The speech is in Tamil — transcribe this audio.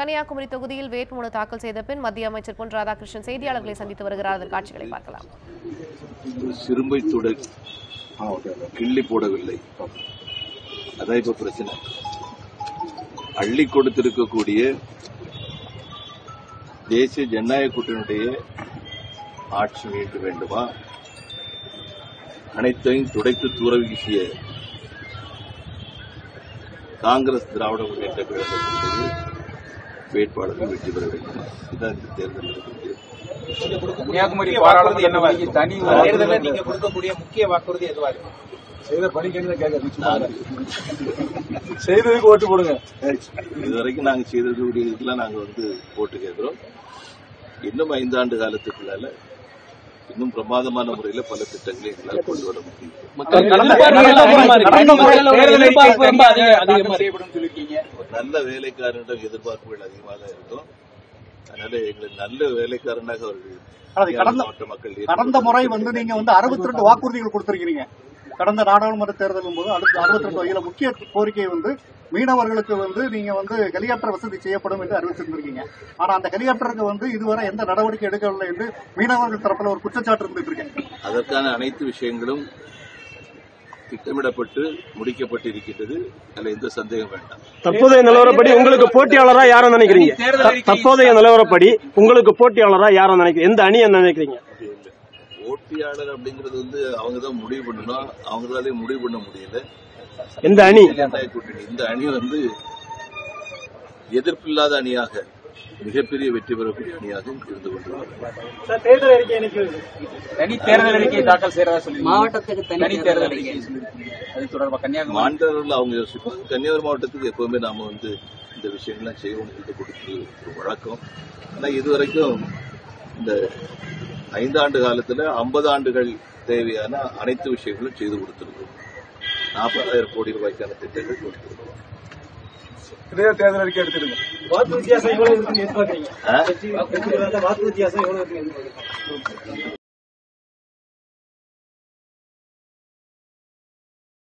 கன்னியாகுமரி தொகுதியில் வேட்புமனு தாக்கல் செய்த பின் மத்திய அமைச்சர் பொன் ராதாகிருஷ்ணன் செய்தியாளர்களை சந்தித்து வருகிறார். அதன் காட்சிகளை பார்க்கலாம். சிறுமை தொடர் கிள்ளி போடவில்லை. அதான் இப்ப பிரச்சனை. அள்ளி கொடுத்திருக்கக்கூடிய தேசிய ஜனநாயக கூட்டணியுடைய ஆட்சி மீண்டு வேண்டுமா? அனைத்தையும் துடைத்து தூர வீசிய காங்கிரஸ் திராவிட முன்னேற்ற கழகத்தினுடைய வேட்பாளர்கள் வெற்றி பெற வேண்டுமா. இதுதான் இந்த தேர்தல் கன்னியாகுமரி பாராளுமன்ற என்னவா? தனி தேர்தலில் நீங்க கொடுக்கக்கூடிய முக்கிய வாக்குறுதி எதுவா இருக்கு? செய்த பணிக்கு கேட்க செய்ததுக்கு ஓட்டு போடுங்க. இதுவரைக்கும் நாங்க செய்திருக்கக்கூடிய இதுக்கெல்லாம் நாங்க வந்து போட்டு கேட்கிறோம். இன்னும் ஐந்தாண்டு காலத்துக்குள்ளால இன்னும் பிரமாதமான முறையில பல திட்டங்களை எங்களால் கொண்டு வர முடியும். நல்ல வேலைக்காரனிடம் எதிர்பார்ப்புகள் அதிகமாக இருக்கும். அதனால எங்களை நல்ல வேலைக்காரனாக அவர்கள் மக்கள் கடந்த முறை வந்து நீங்க வந்து அறுபத்தி ரெண்டு வாக்குறுதிகள் கொடுத்திருக்கிறீங்க. கடந்த நாடாளுமன்ற தேர்தலும் போது அடுத்த அறுபத்தி ரெண்டு வகையில முக்கிய கோரிக்கை வந்து மீனவர்களுக்கு வந்து நீங்க வந்து ஹெலிகாப்டர் வசதி செய்யப்படும் என்று அறிவிச்சிருந்திருக்கீங்க ஆனா அந்த ஹெலிகாப்டருக்கு வந்து இதுவரை எந்த நடவடிக்கை எடுக்கவில்லை என்று மீனவர்கள் தரப்புல ஒரு குற்றச்சாட்டு இருந்துட்டு இருக்கு. அதற்கான அனைத்து விஷயங்களும் திட்டமிடப்பட்டு முடிக்கப்பட்டிருக்கின்றது. அதுல எந்த சந்தேகம் வேண்டாம். தற்போதைய நிலவரப்படி உங்களுக்கு போட்டியாளரா யாரை நினைக்கிறீங்க? தற்போதைய நிலவரப்படி உங்களுக்கு போட்டியாளரா யாரை நினைக்கிறீங்க? எந்த அணியை நினைக்கிறீங்க? போட்டியாளர் அப்படிங்கிறது வந்து அவங்க தான் முடிவு பண்ணணும்? அவங்களாலே முடிவு பண்ண முடியல. எந்த அணி? இந்த அணி வந்து எதிர்ப்பில்லாத அணியாக மிகப்பெரிய வெற்றி பெறக்கூடிய அணியாக இருந்து கொண்டிருக்கிறது தேர்தல் அறிக்கை எனக்கு தனி தேர்தல் அறிக்கையை தாக்கல் செய்யறதா சொல்லி மாவட்டத்துக்கு தனி தேர்தல் அறிக்கை. அது கன்னியாகுமரி. அவங்க யோசிப்பாங்க கன்னியாகுமரி மாவட்டத்துக்கு எப்பவுமே நாம வந்து இந்த விஷயங்கள்லாம் செய்யணும் இது கொடுத்து ஒரு வழக்கம். ஆனா இதுவரைக்கும் இந்த ஐந்தாண்டு காலத்துல ஐம்பது ஆண்டுகள் தேவையான அனைத்து விஷயங்களும் செய்து கொடுத்திருக்கோம் நாற்பதாயிரம் கோடி ரூபாய்க்கான திட்டங்கள் கொடுத்திருக்கோம் இதே தேர்தல் அறிக்கை எடுத்துருங்க வாக்கு வித்தியாசம் எவ்வளவு இருக்குன்னு எதிர்பார்க்கறீங்க? வாக்கு வித்தியாசம் எவ்வளவு இருக்குன்னு எதிர்பார்க்கறீங்க?